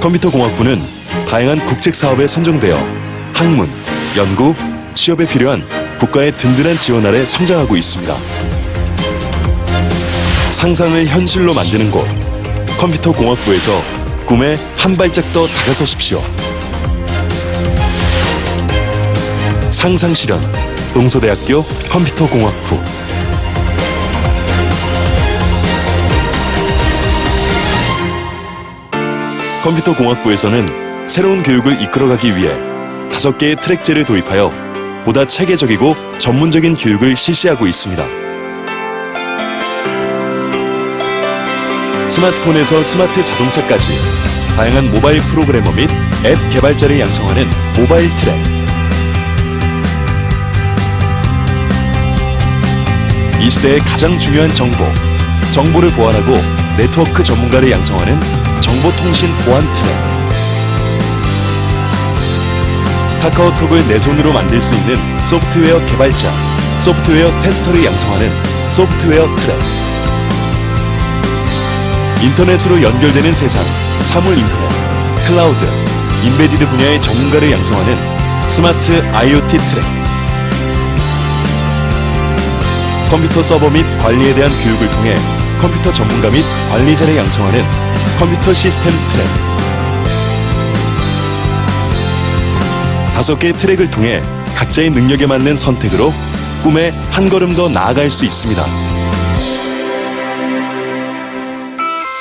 컴퓨터공학부는 다양한 국책 사업에 선정되어 학문, 연구, 취업에 필요한 국가의 든든한 지원 아래 성장하고 있습니다. 상상을 현실로 만드는 곳 컴퓨터공학부에서 꿈에 한 발짝 더 다가서십시오. 상상 실현 동서대학교 컴퓨터공학부 컴퓨터 공학부에서는 새로운 교육을 이끌어가기 위해 다섯 개의 트랙제를 도입하여 보다 체계적이고 전문적인 교육을 실시하고 있습니다. 스마트폰에서 스마트 자동차까지 다양한 모바일 프로그래머 및 앱 개발자를 양성하는 모바일 트랙 이 시대의 가장 중요한 정보, 정보를 보완하고 네트워크 전문가를 양성하는 정보통신 보안 트랙. 카카오톡을 내 손으로 만들 수 있는 소프트웨어 개발자, 소프트웨어 테스터를 양성하는 소프트웨어 트랙. 인터넷으로 연결되는 세상, 사물 인터넷, 클라우드, 인베디드 분야의 전문가를 양성하는 스마트 IoT 트랙. 컴퓨터 서버 및 관리에 대한 교육을 통해 컴퓨터 전문가 및 관리자를 양성하는 컴퓨터 시스템 트랙. 다섯 개의 트랙을 통해 각자의 능력에 맞는 선택으로 꿈에 한 걸음 더 나아갈 수 있습니다.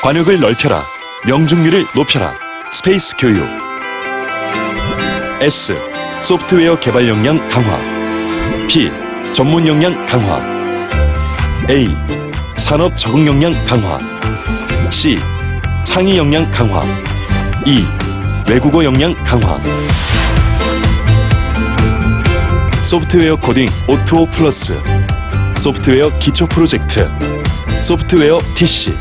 관역을 넓혀라. 명중률을 높여라. 스페이스 교육. S. 소프트웨어 개발 역량 강화. P. 전문 역량 강화. A. 산업 적응 역량 강화. C. 창의 역량 강화. E. 외국어 역량 강화. 소프트웨어 코딩 O2O 플러스. 소프트웨어 기초 프로젝트. 소프트웨어 TC.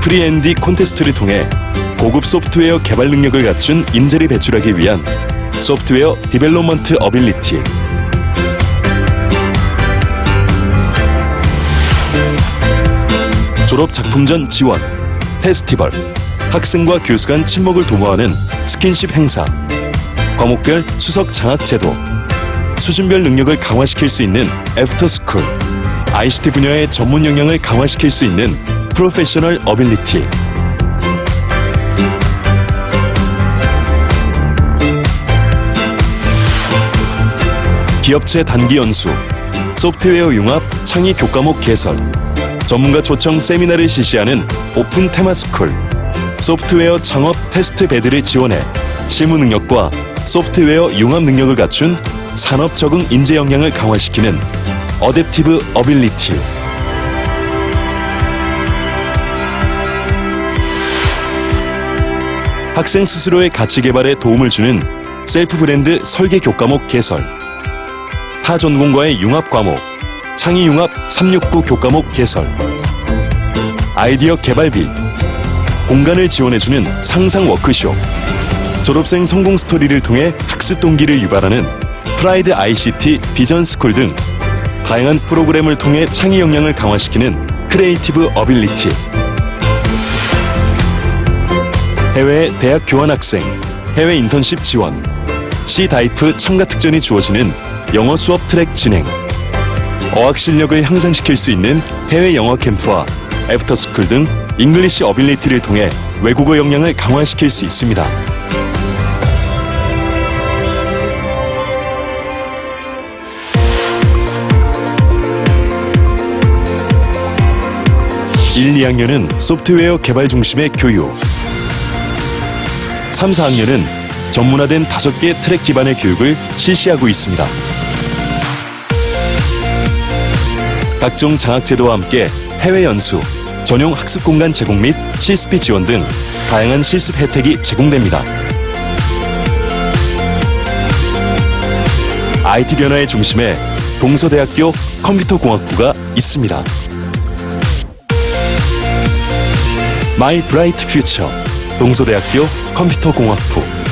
프리앤디 콘테스트를 통해 고급 소프트웨어 개발 능력을 갖춘 인재를 배출하기 위한 소프트웨어 디벨롭먼트 어빌리티. 졸업 작품전 지원, 페스티벌, 학생과 교수 간 친목을 도모하는 스킨십 행사, 과목별 수석 장학 제도, 수준별 능력을 강화시킬 수 있는 애프터스쿨, ICT 분야의 전문 역량을 강화시킬 수 있는 프로페셔널 어빌리티. 기업체 단기 연수, 소프트웨어 융합 창의 교과목 개설, 전문가 초청 세미나를 실시하는 오픈 테마스쿨, 소프트웨어 창업 테스트 배드를 지원해 실무 능력과 소프트웨어 융합 능력을 갖춘 산업 적응 인재 역량을 강화시키는 어댑티브 어빌리티. 학생 스스로의 가치 개발에 도움을 주는 셀프 브랜드 설계 교과목 개설. 타 전공과의 융합 과목, 창의 융합 369 교과목 개설. 아이디어 개발비, 공간을 지원해주는 상상 워크숍. 졸업생 성공 스토리를 통해 학습 동기를 유발하는 프라이드 ICT 비전 스쿨 등 다양한 프로그램을 통해 창의 역량을 강화시키는 크리에이티브 어빌리티. 해외 대학 교환 학생, 해외 인턴십 지원, C 다이프 참가 특전이 주어지는 영어 수업 트랙 진행, 어학 실력을 향상시킬 수 있는 해외 영어 캠프와 애프터스쿨 등 잉글리시 어빌리티를 통해 외국어 역량을 강화시킬 수 있습니다. (1, 2학년은) 소프트웨어 개발 중심의 교육 3, 4학년은 전문화된 다섯 개 트랙 기반의 교육을 실시하고 있습니다. 각종 장학 제도와 함께 해외 연수, 전용 학습 공간 제공 및 실습비 지원 등 다양한 실습 혜택이 제공됩니다. IT 변화의 중심에 동서대학교 컴퓨터공학부가 있습니다. 마이 브라이트 퓨처 동서대학교 컴퓨터공학부